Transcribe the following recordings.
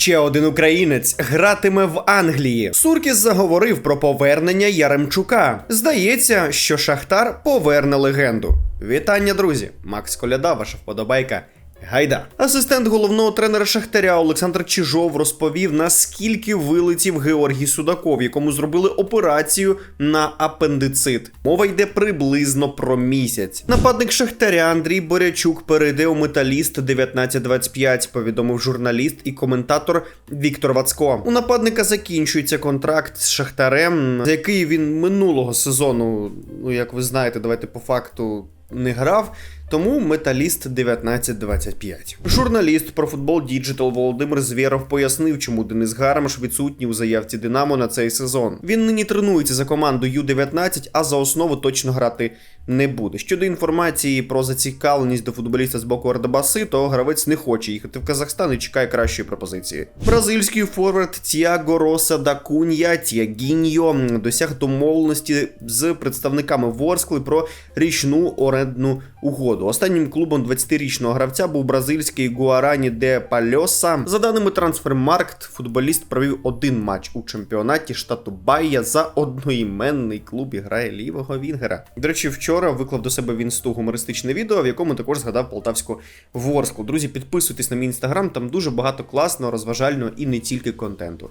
Ще один українець гратиме в Англії. Суркіс заговорив про повернення Яремчука. Здається, що Шахтар поверне легенду. Вітання, друзі! Макс Коляда, ваша вподобайка. Гайда. Асистент головного тренера Шахтаря Олександр Чижов розповів, наскільки вилетів Георгій Судаков, якому зробили операцію на апендицит. Мова йде приблизно про місяць. Нападник Шахтаря Андрій Борячук перейде у металіст 1925, повідомив журналіст і коментатор Віктор Вацко. У нападника закінчується контракт з Шахтарем, за який він минулого сезону, ну як ви знаєте, давайте по факту не грав. Тому металіст 1925. Журналіст про футбол Діджитал Володимир Звєров пояснив, чому Денис Гармаш відсутній у заявці Динамо на цей сезон. Він нині тренується за команду Ю-19, а за основу точно грати не буде. Щодо інформації про зацікавленість до футболіста з боку Ардебаси, то гравець не хоче їхати в Казахстан і чекає кращої пропозиції. Бразильський форвард Тіаго Роса да Кунья Тіагіньо досяг домовленості з представниками Ворскли про річну орендну угоду. Останнім клубом 20-річного гравця був бразильський Гуарані де Пальоса. За даними Трансфермаркт, футболіст провів один матч у чемпіонаті штату Байя за одноіменний клуб і грає лівого Вінгера. До речі, вчора виклав до себе Вінсту гумористичне відео, в якому також згадав полтавську Ворсклу. Друзі, підписуйтесь на мій інстаграм, там дуже багато класного, розважального і не тільки контенту.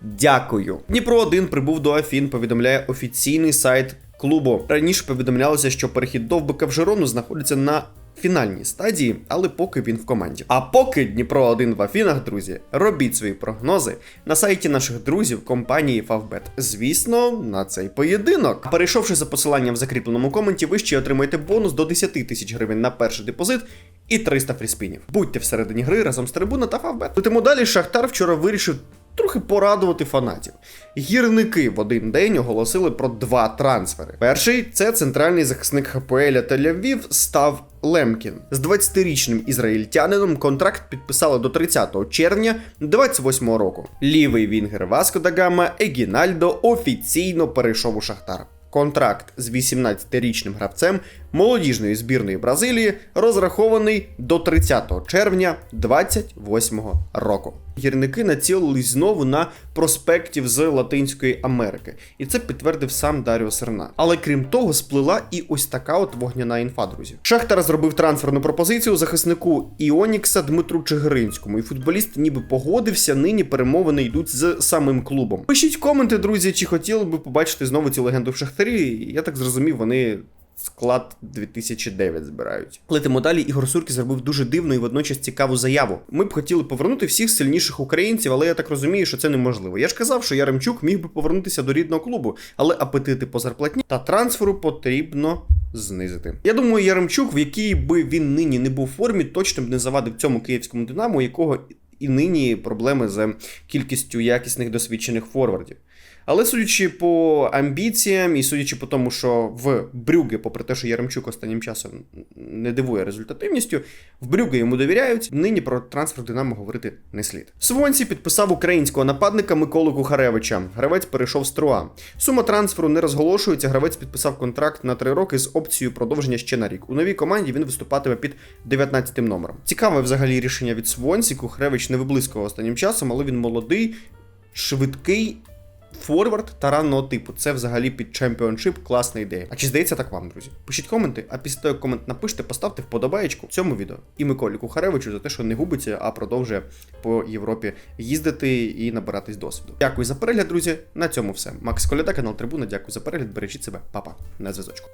Дякую. Дніпро 1 прибув до Афін, повідомляє офіційний сайт клубу. Раніше повідомлялося, що перехід Довбика в Жирону знаходиться на фінальній стадії, але поки він в команді. А поки Дніпро 1 в Афінах, друзі, робіть свої прогнози на сайті наших друзів компанії Favbet. Звісно, на цей поєдинок. Перейшовши за посиланням в закріпленому коменті, ви ще отримаєте бонус до 10 тисяч гривень на перший депозит. І 300 фріспінів. Будьте всередині гри разом з трибуна та Фавбет. Летимо далі. Шахтар вчора вирішив трохи порадувати фанатів. Гірники в один день оголосили про два трансфери. Перший це центральний захисник ХПЛ Тель-Авів став Лемкін. З 20-річним ізраїльтянином контракт підписали до 30 червня 28 року. Лівий вінгер Васко Дагама Егінальдо офіційно перейшов у Шахтар. Контракт з 18-річним гравцем молодіжної збірної Бразилії розрахований до 30 червня 28 року. Гірники націлились знову на проспектів з Латинської Америки, і це підтвердив сам Даріо Серна. Але крім того, сплила і ось така от вогняна інфа, друзі. Шахтар зробив трансферну пропозицію захиснику Іонікса Дмитру Чигиринському, і футболіст ніби погодився. Нині перемовини йдуть з самим клубом. Пишіть коменти, друзі, чи хотіли би побачити знову цю легенду в Шахтарі. Я так зрозумів, вони склад 2009 збирають. Летимо далі. Ігор Суркі зробив дуже дивну і водночас цікаву заяву. Ми б хотіли повернути всіх сильніших українців, але я так розумію, що це неможливо. Я ж казав, що Яремчук міг би повернутися до рідного клубу, але апетити по зарплатні та трансферу потрібно. Знизити. Я думаю, Яремчук, в якій би він нині не був в формі, точно б не завадив цьому київському динамо, якого і нині проблеми з кількістю якісних досвідчених форвардів. Але судячи по амбіціям і судячи по тому, що в Брюге, попри те, що Яремчук останнім часом не дивує результативністю, в Брюге йому довіряють. Нині про трансфер Динамо говорити не слід. Свонсі підписав українського нападника Миколу Кухаревича. Гравець перейшов з Труа. Сума трансферу не розголошується. Гравець підписав контракт на три роки з опцією продовження ще на рік. У новій команді він виступатиме під 19 номером. Цікаве взагалі рішення від Свонсі. Кухаревич не виблискував останнім часом, але він молодий, швидкий. Форвард таранного типу. Це взагалі під чемпіоншип класна ідея. А чи здається так вам, друзі? Пишіть коменти, а після того, як комент напишете, поставте вподобаєчку цьому відео. І Миколі Кухаревичу за те, що не губиться, а продовжує по Європі їздити і набиратись досвіду. Дякую за перегляд, друзі. На цьому все. Макс Коляда, канал Трибуна. Дякую за перегляд. Бережіть себе, Па-па. На зв'язочку.